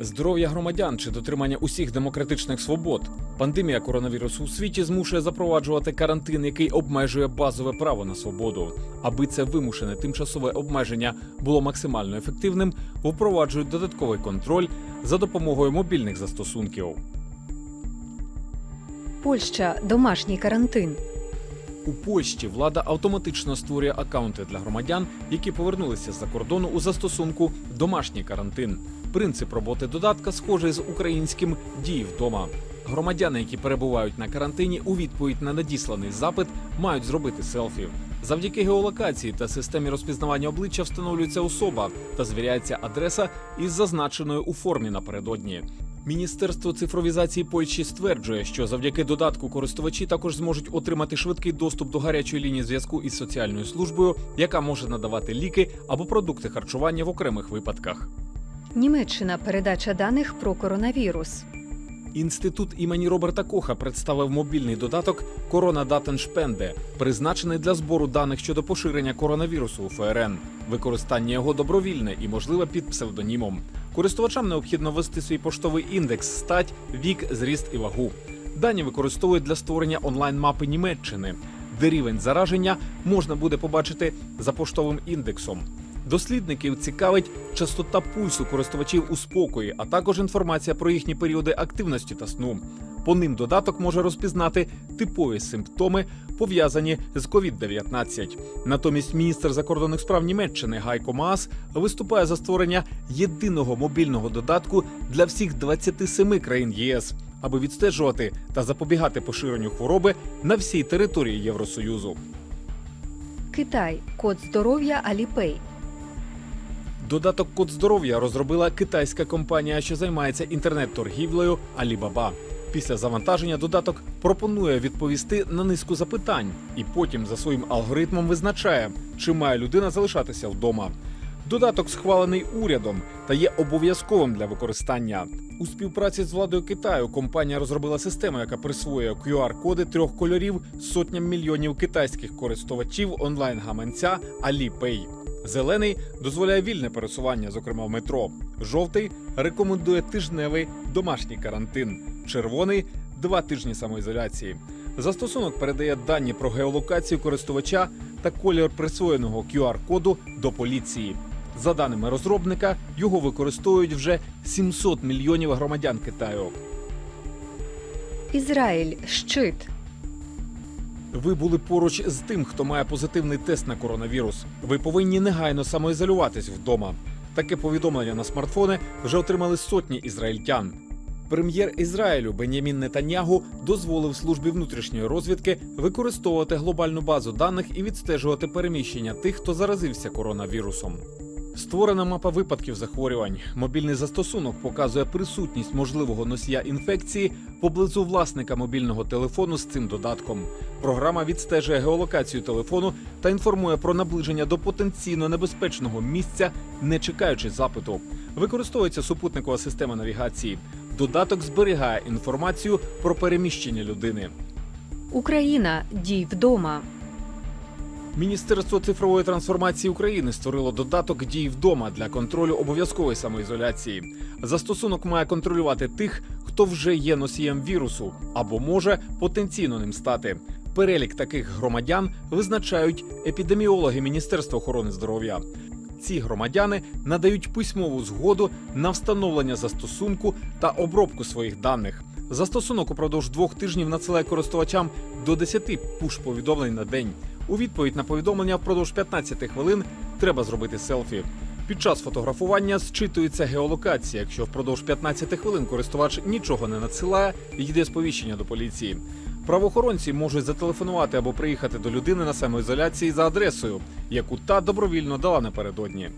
Здоров'я громадян чи дотримання усіх демократичних свобод. Пандемія коронавірусу у світі змушує запроваджувати карантин, який обмежує базове право на свободу. Аби це вимушене тимчасове обмеження було максимально ефективним, впроваджують додатковий контроль за допомогою мобільних застосунків. Польща домашній карантин. У Польщі влада автоматично створює акаунти для громадян, які повернулися з-за кордону у застосунку домашній карантин. Принцип роботи додатка схожий з українським дії вдома. Громадяни, які перебувають на карантині, у відповідь на надісланий запит мають зробити селфі. Завдяки геолокації та системі розпізнавання обличчя встановлюється особа та звіряється адреса із зазначеною у формі напередодні. Міністерство цифровізації Польщі стверджує, що завдяки додатку користувачі також зможуть отримати швидкий доступ до гарячої лінії зв'язку із соціальною службою, яка може надавати ліки або продукти харчування в окремих випадках. Німеччина передача даних про коронавірус. Інститут імені Роберта Коха представив мобільний додаток Корона Датеншпенде, призначений для збору даних щодо поширення коронавірусу у ФРН. Використання його добровільне і можливе під псевдонімом. Користувачам необхідно ввести свій поштовий індекс, стать, вік, зріст і вагу. Дані використовують для створення онлайн-мапи Німеччини, де рівень зараження можна буде побачити за поштовим індексом. Дослідників цікавить частота пульсу користувачів у спокої, а також інформація про їхні періоди активності та сну. По ним додаток може розпізнати типові симптоми, пов'язані з COVID-19. Натомість міністр закордонних справ Німеччини Гайко Маас виступає за створення єдиного мобільного додатку для всіх 27 країн ЄС, аби відстежувати та запобігати поширенню хвороби на всій території Євросоюзу. Китай. Код здоров'я Аліпей. Додаток Код здоров'я розробила китайська компанія, що займається інтернет-торгівлею Alibaba. Після завантаження додаток пропонує відповісти на низку запитань і потім за своїм алгоритмом визначає, чи має людина залишатися вдома. Додаток схвалений урядом та є обов'язковим для використання. У співпраці з владою Китаю компанія розробила систему, яка присвоює QR-коди трьох кольорів сотням мільйонів китайських користувачів онлайн-гаманця Alipay. Зелений дозволяє вільне пересування, зокрема в метро. Жовтий рекомендує тижневий домашній карантин. Червоний два тижні самоізоляції. Застосунок передає дані про геолокацію користувача та колір присвоєного QR-коду до поліції. За даними розробника, його використовують вже 700 мільйонів громадян Китаю. Ізраїль. Щит. Ви були поруч з тим, хто має позитивний тест на коронавірус. Ви повинні негайно самоізолюватись вдома. Таке повідомлення на смартфони вже отримали сотні ізраїльтян. Прем'єр Ізраїлю Бенямін Нетаньягу дозволив службі внутрішньої розвідки використовувати глобальну базу даних і відстежувати переміщення тих, хто заразився коронавірусом. Створена мапа випадків захворювань. Мобільний застосунок показує присутність можливого носія інфекції поблизу власника мобільного телефону з цим додатком. Програма відстежує геолокацію телефону та інформує про наближення до потенційно небезпечного місця, не чекаючи запиту. Використовується супутникова система навігації. Додаток зберігає інформацію про переміщення людини. Україна. Дій вдома. Міністерство цифрової трансформації України створило додаток дій вдома для контролю обов'язкової самоізоляції. Застосунок має контролювати тих, хто вже є носієм вірусу або може потенційно ним стати. Перелік таких громадян визначають епідеміологи Міністерства охорони здоров'я. Ці громадяни надають письмову згоду на встановлення застосунку та обробку своїх даних. Застосунок упродовж двох тижнів надсилає користувачам до 10 пуш-повідомлень на день. У відповідь на повідомлення впродовж 15 хвилин треба зробити селфі. Під час фотографування зчитується геолокація. Якщо впродовж 15 хвилин користувач нічого не надсилає, йде сповіщення до поліції. Правоохоронці можуть зателефонувати або приїхати до людини на самоізоляції за адресою, яку та добровільно дала напередодні.